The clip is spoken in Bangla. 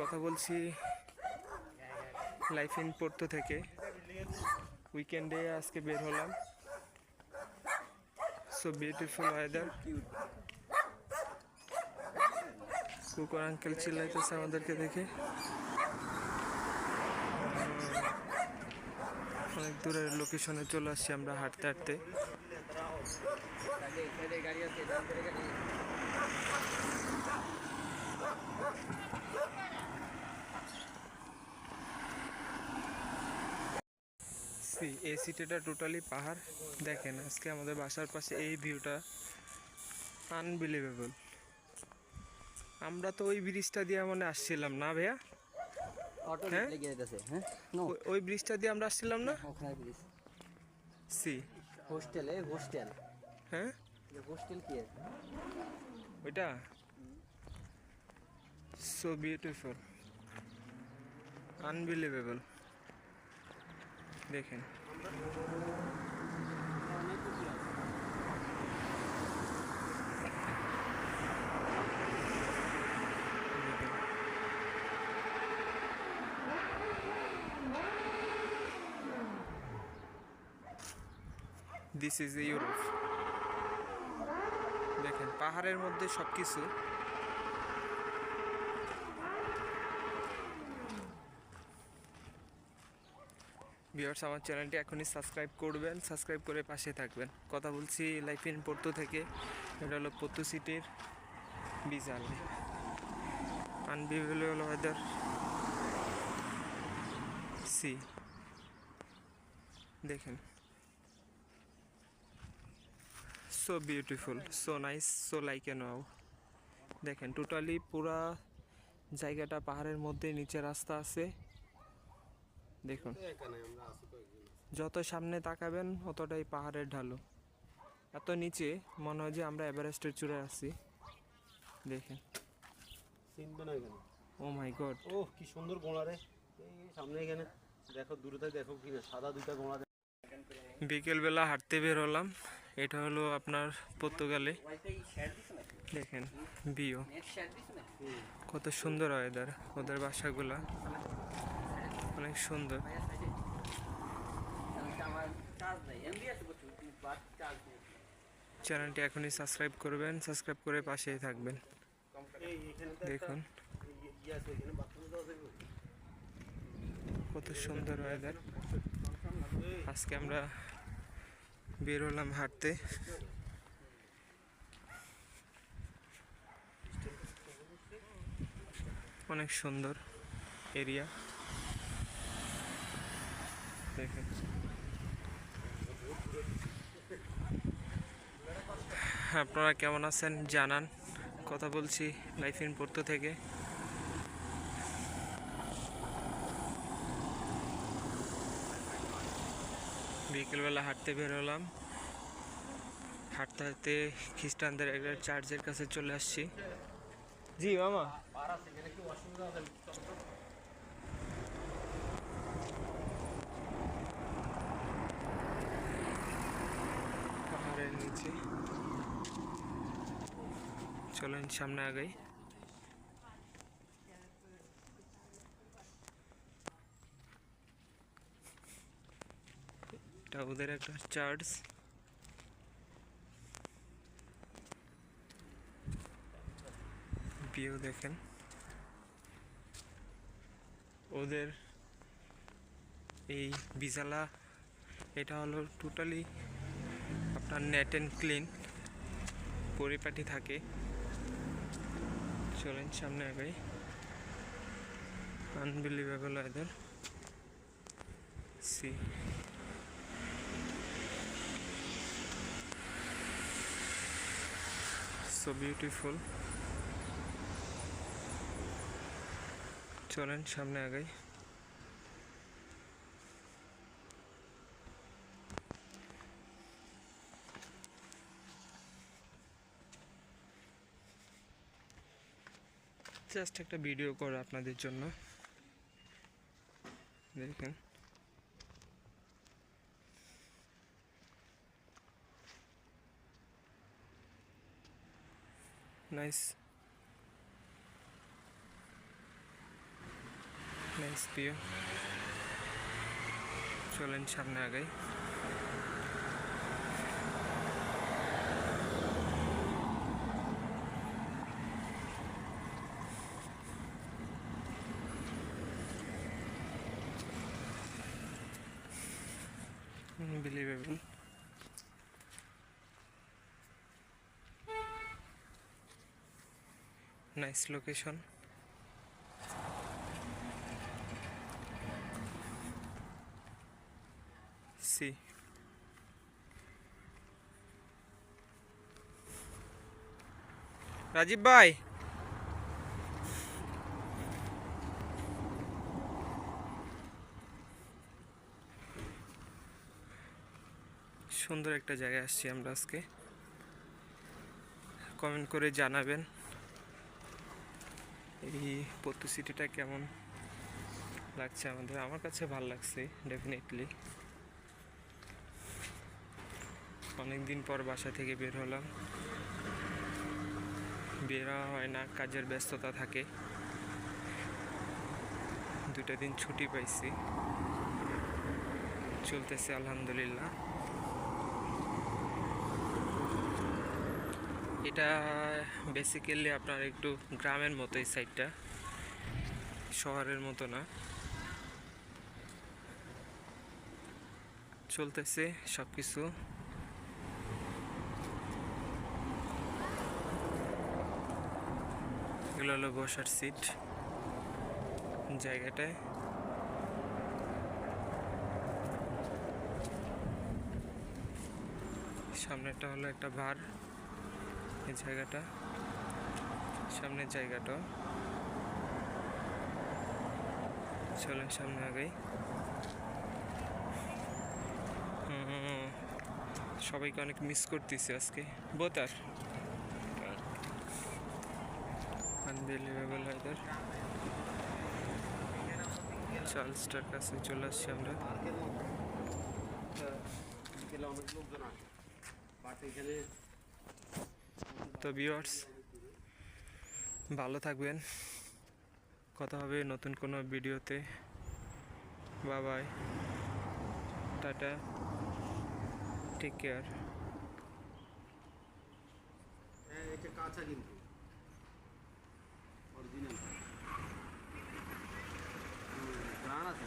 কথা বলছি লাইফ ইন পড়তো থেকে। উইকেন্ডে আজকে বের হলাম। সো বিউটিফুল ওয়েদার কুকুর আঙ্কেল চিল্লাইতেছে আমাদেরকে দেখে। অনেক দূরের লোকেশনে চলে আসছি আমরা হাঁটতে হাঁটতে। সি এই সিটিটা টোটালি পাহাড়। দেখেন আজকে আমাদের বাসার পাশে এই ভিউটা আনবিলিভেবল আমরা তো ওই ব্রিজটা দিয়ে মানে আসছিলাম না ভাইয়া? হ্যাঁ? হ্যাঁ? ওই- ব্রিজটা দিয়ে আমরা আসছিলাম না? সি। হোস্টেলে হোস্টেল। হ্যাঁ? হোস্টেল কি ওইটা? সো বিউটিফুল আনবিলিভেবল দেখেন। দিস ইজ ইউরোপ দেখেন পাহাড়ের মধ্যে সব কিছু ভিউয়ার্স আমার চ্যানেলটি এখনই সাবস্ক্রাইব করবেন সাবস্ক্রাইব করে পাশে থাকবেন। কথা বলছি লাইফ ইন পোর্তো থেকে, এটা হলো পোর্তো সিটির বিজাল আনবিলিভেবল ওয়েদার সি দেখেন। So beautiful so nice so like a now দেখেন টোটালি পুরা জায়গাটা পাহাড়ের মধ্যে নিচে রাস্তা আছে। দেখুন। যত সামনে তাকাবেন অতটাই পাহাড়ের ঢালু। এত নিচে মনে হয় যে আমরা এভারেস্টের চূড়ায় আছি। দেখেন। ও মাই গড। ও কি সুন্দর গোড়া রে। সামনে এখানে। দেখো দূরে থেকে দেখো কিনা। সাদা দুইটা গোড়া বিকেলবেলা হাঁটতে বের হলাম। এটা হলো আপনার পর্তুগালে। দেখেন বিও কত সুন্দর ওয়েদার ওদের বাসাগুলা। অনেক সুন্দর। চ্যানেলটি এখনই সাবস্ক্রাইব করবেন সাবস্ক্রাইব করে পাশেই থাকবেন। দেখুন। কত সুন্দর ওয়েদার আজকে আমরা বের হলাম হাঁটতে। অনেক সুন্দর এরিয়া দেখেন। আপনারা কেমন আছেন জানান। কথা বলছি লাইফ ইন পোর্তো থেকে। বিকেলবেলা হাঁটতে বের হলাম। হাঁটতে হাঁটতে খ্রিস্টানদের একটা চার্চের কাছে চলে আসছি। জি মামা। পাহাড়ের নিচে চলেন সামনে আগাই। এটা ওদের একটা চার্চ ভিউ দেখেন। ওদের এই বিজালা এটা হলো টোটালি আপনার নেট অ্যান্ড ক্লিন পরিপাটি থাকে। চলেন সামনে আগাই। Unbelievable weather see so beautiful চলেন সামনে আগাই। জাস্ট একটা ভিডিও করো আপনাদের জন্য। দেখেন। নাইস নাইস ভিউ চলেন সামনে আগাই। Unbelievable nice location see Rajib ভাই সুন্দর একটা জায়গায় আসছি আমরা আজকে। কমেন্ট করে জানাবেন এই পত্তু সিটিটা কেমন লাগছে আমাদের। আমার কাছে ভালো লাগছে ডেফিনেটলি অনেক দিন পর বাসা থেকে বের হলাম। বের হয় না, কাজের ব্যস্ততা থাকে। দুটা দিন ছুটি পাইছি। চলতেছে, আলহামদুলিল্লাহ। এটা বেসিক্যালি আপনার একটু গ্রামের মতো এই সাইডটা শহরের মতো না। চলতেছে সব কিছু এগুলো হলো বসার সিট জায়গাটায়। সামনেটা হলো একটা ভার এই জায়গাটা, সামনের জায়গাটা। চলেন সামনে আগেই। সবাইকে অনেক মিস করতেছি আজকে। বোতার। আনবিলিভেবল ওয়েদার চার্লসটার কাছে চলে আসছি আমরা। অনেক লোকজন আসে। বাট এখানে তো ভিউয়ার্স ভালো থাকবেন। কথা হবে নতুন কোনো ভিডিওতে। বাবাই টাটা। টেক কেয়ার হ্যাঁ, এটা কাঁচা কিন্তু। অরিজিনাল আছে